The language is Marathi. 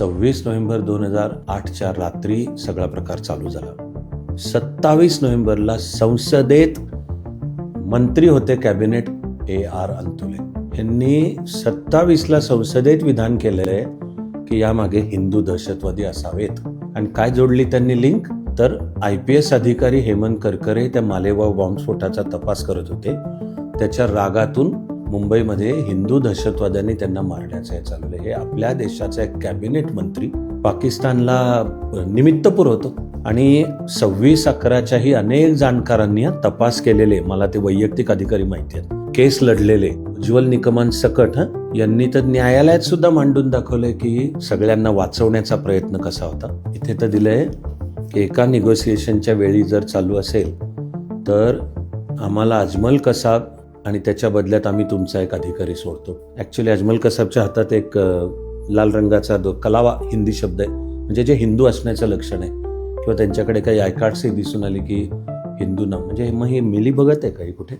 सव्वीस नोव्हेंबर दोन हजार आठच्या रात्री सगळा प्रकार चालू झाला. सत्तावीस नोव्हेंबरला संसदेत मंत्री होते कॅबिनेट ए आर अंतुले. यांनी सत्तावीसला संसदेत विधान केलेलं आहे की यामागे हिंदू दहशतवादी असावेत. आणि काय जोडली त्यांनी लिंक? तर आय पी एस अधिकारी हेमंत करकरे त्या मालेगाव बॉम्बस्फोटाचा तपास करत होते. त्याच्या रागातून मुंबईमध्ये हिंदू दहशतवाद्यांनी त्यांना मारण्याचं हे चाललं हे आपल्या देशाचा एक कॅबिनेट मंत्री पाकिस्तानला निमित्त पुरवतो. आणि सव्वीस अकराच्याही अनेक जाणकारांनी तपास केलेले मला ते वैयक्तिक अधिकारी माहिती आहेत केस लढलेले उज्ज्वल निकमान सकट यांनी तर न्यायालयात सुद्धा मांडून दाखवलंय की सगळ्यांना वाचवण्याचा प्रयत्न कसा होता. इथे तर दिलंय की एका निगोसिएशनच्या वेळी जर चालू असेल तर आम्हाला अजमल कसाब आणि त्याच्या बदल्यात आम्ही तुमचा एक अधिकारी सोडतो. ॲक्च्युली अजमल कसाबच्या हातात एक लाल रंगाचा दो कलावा हिंदी शब्द आहे. म्हणजे जे हिंदू असण्याचं लक्षण आहे. किंवा त्यांच्याकडे काही आयकार्ड्सही दिसून आली की हिंदू नाव म्हणजे मग हे मिली बघत आहे काही कुठे?